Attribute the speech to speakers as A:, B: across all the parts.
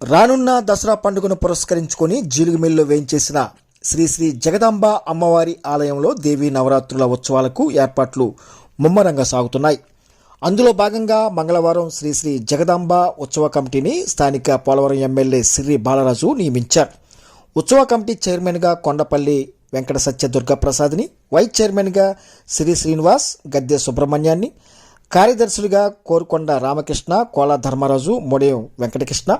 A: రానున్న దసరా పండుగను పురస్కరించుకొని జీలుగుమిల్లో వేయించేసిన శ్రీ శ్రీ జగదాంబ అమ్మవారి ఆలయంలో దేవీ నవరాత్రుల ఉత్సవాలకు ఏర్పాట్లు ముమ్మరంగా సాగుతున్నాయి. అందులో భాగంగా మంగళవారం శ్రీ శ్రీ జగదాంబ ఉత్సవ కమిటీని స్థానిక పోలవరం ఎమ్మెల్యే సిర్రి బాలరాజు నియమించారు. ఉత్సవ కమిటీ చైర్మన్గా కొండపల్లి వెంకట సత్య దుర్గాప్రసాద్ని వైస్ చైర్మన్గా శ్రీ శ్రీనివాస్ గద్దె సుబ్రహ్మణ్యాన్ని కార్యదర్శులుగా కోరుకొండ రామకృష్ణ కోలా ధర్మరాజు మొడయం వెంకటకృష్ణ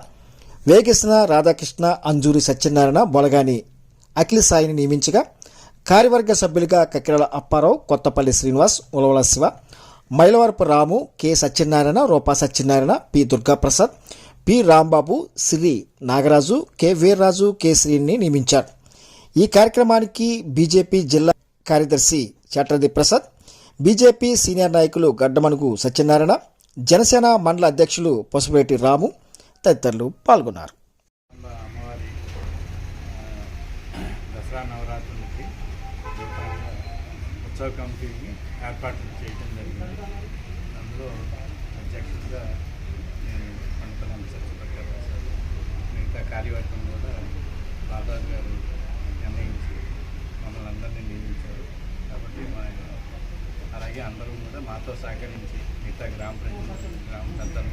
A: వేకృష్ణ రాధాకృష్ణ అంజూరి సత్యనారాయణ బొలగాని అఖిల సాయిని నియమించగా కార్యవర్గ సభ్యులుగా Kakkirala Apparao Kothapalli Srinivas Ulavala Siva Mylavarapu Ramu K Satyanarayana Rupa Satyanarayana P Durgaprasad P Rambabu Sri Nagaraju K Veerraju K Srini నియమించారు. ఈ కార్యక్రమానికి బీజేపీ జిల్లా కార్యదర్శి చట్రది ప్రసాద్ బీజేపీ సీనియర్ నాయకులు గడ్డమనుగు సత్యనారాయణ జనసేన మండల అధ్యక్షులు పసుపులేటి రాము తదితరులు పాల్గొన్నారు.
B: అమ్మవారి దసరా నవరాత్రులకి ఉత్సవ కమిటీని ఏర్పాటు చేయడం జరిగింది. అందులో అధ్యక్షుడిగా నేను పంటలను సత్యప్రకాశ్ మిగతా కార్యవర్గం కూడా బాబాద్ గారు నిర్ణయించి మమ్మల్ని అందరినీ నియమించారు. కాబట్టి మా అలాగే అందరూ కూడా మాతో సహకరించి మిగతా గ్రామ ప్రజలు గ్రామ పెద్దలు